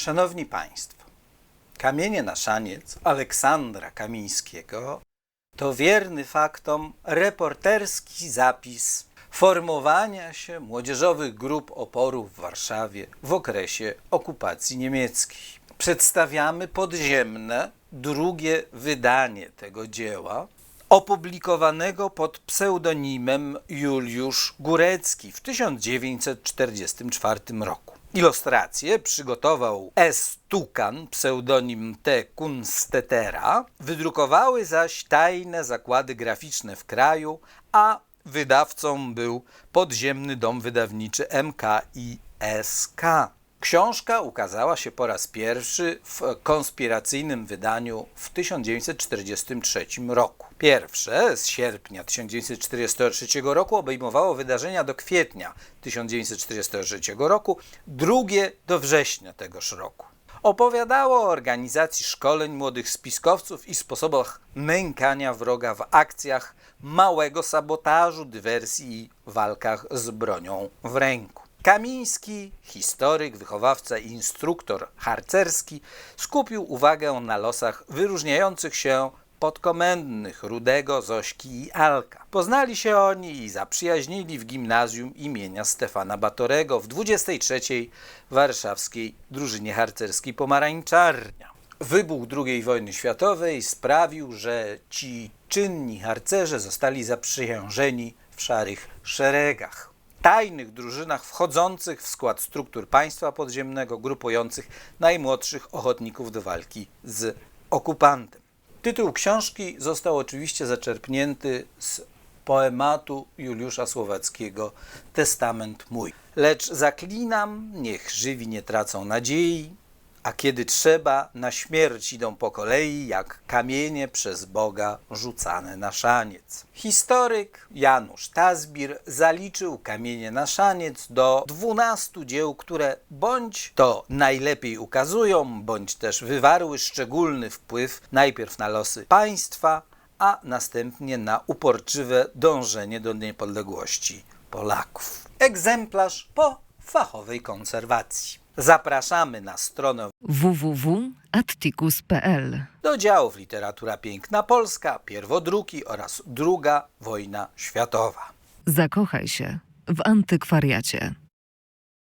Szanowni Państwo, kamienie na szaniec Aleksandra Kamińskiego to wierny faktom reporterski zapis formowania się młodzieżowych grup oporu w Warszawie w okresie okupacji niemieckiej. Przedstawiamy podziemne drugie wydanie tego dzieła, opublikowanego pod pseudonimem Juliusz Górecki w 1944 roku. Ilustrację przygotował S. Tukan, pseudonim T. Kunstetera, wydrukowały zaś tajne zakłady graficzne w kraju, a wydawcą był podziemny dom wydawniczy MKISK. Książka ukazała się po raz pierwszy w konspiracyjnym wydaniu w 1943 roku. Pierwsze z sierpnia 1943 roku obejmowało wydarzenia do kwietnia 1943 roku, drugie do września tegoż roku. Opowiadało o organizacji szkoleń młodych spiskowców i sposobach nękania wroga w akcjach małego sabotażu, dywersji i walkach z bronią w ręku. Kamiński, historyk, wychowawca i instruktor harcerski, skupił uwagę na losach wyróżniających się podkomendnych Rudego, Zośki i Alka. Poznali się oni i zaprzyjaźnili w gimnazjum imienia Stefana Batorego w 23. warszawskiej drużynie harcerskiej Pomarańczarnia. Wybuch II wojny światowej sprawił, że ci czynni harcerze zostali zaprzysiężeni w szarych szeregach tajnych drużynach wchodzących w skład struktur państwa podziemnego, grupujących najmłodszych ochotników do walki z okupantem. Tytuł książki został oczywiście zaczerpnięty z poematu Juliusza Słowackiego Testament mój. Lecz zaklinam, niech żywi nie tracą nadziei, a kiedy trzeba, na śmierć idą po kolei, jak kamienie przez Boga rzucane na szaniec. Historyk Janusz Tazbir zaliczył kamienie na szaniec do dwunastu dzieł, które bądź to najlepiej ukazują, bądź też wywarły szczególny wpływ najpierw na losy państwa, a następnie na uporczywe dążenie do niepodległości Polaków. Egzemplarz po fachowej konserwacji. Zapraszamy na stronę www.atticus.pl do działów Literatura Piękna Polska, pierwodruki oraz druga wojna światowa. Zakochaj się w antykwariacie.